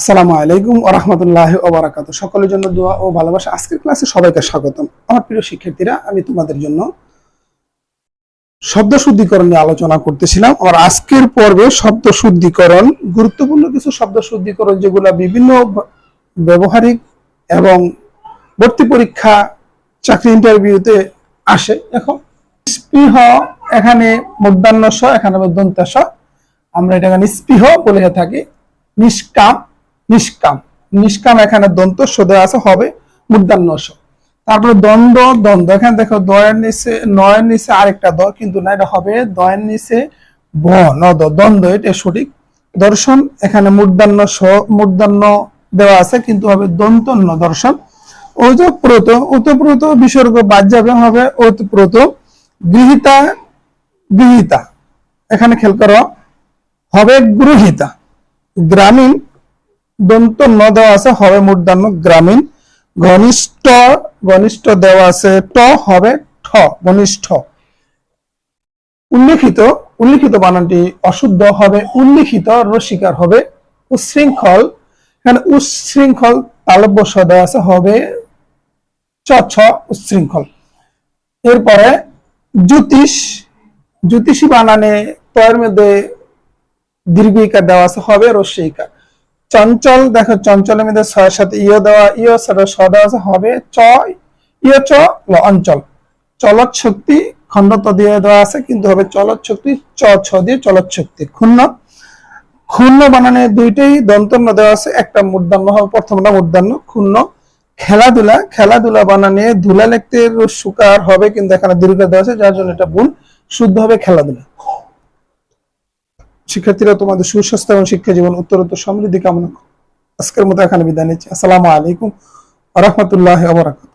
আসসালামু আলাইকুম ও রহমতুল্লাহ ওবরাকাত সকলের জন্য দোয়া ও ভালোবাসা। আজকের ক্লাসে সবাইকে স্বাগতম। আমার প্রিয় শিক্ষার্থীরা, আমি তোমাদের জন্য শব্দ শুদ্ধিকরণ নিয়ে আলোচনা করতেছিলাম। আমার আজকের পর্বে শব্দ শুদ্ধিকরণ, গুরুত্বপূর্ণ কিছু শব্দ শুদ্ধিকরণ যেগুলো বিভিন্ন ব্যবহারিক এবং ভর্তি পরীক্ষা, চাকরি ইন্টারভিউতে আসে। এখন স্পৃহ, এখানে স এখানে স। আমরা এটাকে নিস্পৃহ বলে থাকি। নিষ্কাম নিষ্কাম। নিষ্কাম এখানে দন্ত সোদে আছে, হবে মূর্ধান্য স তারপরে দ্বন্দ্ব দ্বন্দ্ব এখানে দেখো দয়ের নিচে, নয়ের নিচে আরেকটা দ, কিন্তু না, এটা হবে দয়ের নিচে ব নদ দ্বন্দ্ব এটা সঠিক দর্শন। এখানে মূর্ধান্য স মূর্ধান্য দেওয়া আছে, কিন্তু হবে দন্তন্য দর্শন। ওতপ্রোত ওতপ্রোত বিসর্গ বাদ যাবে, হবে ওতপ্রোত গৃহীতা গৃহীতা। এখানে খেল করো, হবে গৃহীতা। গ্রামীণ দন্ত ন দেওয়া আছে, হবে মূর্ধান্য গ্রামীণ। ঘনিষ্ঠ ঘনিষ্ঠ দেওয়া আছে, ট হবে ঠ, ঘনিষ্ঠ। উল্লেখিত উল্লেখিত বানানটি অশুদ্ধ হবে, উল্লেখিত রসিকার হবে উশৃঙ্খল এখানে উশৃঙ্খল তালব্য স দেওয়া আছে, হবে চ, ছ উশৃঙ্খল এরপরে জ্যোতিষ, জ্যোতিষী বানানে তয়ের মধ্যে দীর্ঘ ইকার দেওয়া আছে, হবে রস্য ইকার চঞ্চল, দেখো চঞ্চলের মধ্যে ছয়ের সাথে ইয় দেওয়া, ইয় সাথে স দেওয়া হবে চ, ইয় চ অঞ্চল। চলত শক্তি, খণ্ডত দিয়ে দেওয়া আছে, কিন্তু হবে চলত শক্তি, চ, ছ দিয়ে চলত শক্তি, ক্ষুণ্ণ। ক্ষুণ্ণ বানানে দুইটাই দন্তন্য দেওয়া আছে, একটা মূর্ধান্য হবে, প্রথমটা মূর্ধান্য, ক্ষুণ্ণ। খেলাধুলা খেলাধুলা বানানে ধুলা লিখতে সুকার হবে, কিন্তু এখানে দীর্ঘ দেওয়া আছে, যার জন্য এটা ভুল। শুদ্ধ হবে খেলাধুলা। শিক্ষার্থীরা তোমাদের সুস্বাস্থ্য এবং শিক্ষা জীবন উত্তরোত্তর সমৃদ্ধি কামনা করো। আজকের মতো এখানে বিদায় নিচ্ছি আসসালামু আলাইকুম রহমতুল্লাহ আবরাকাত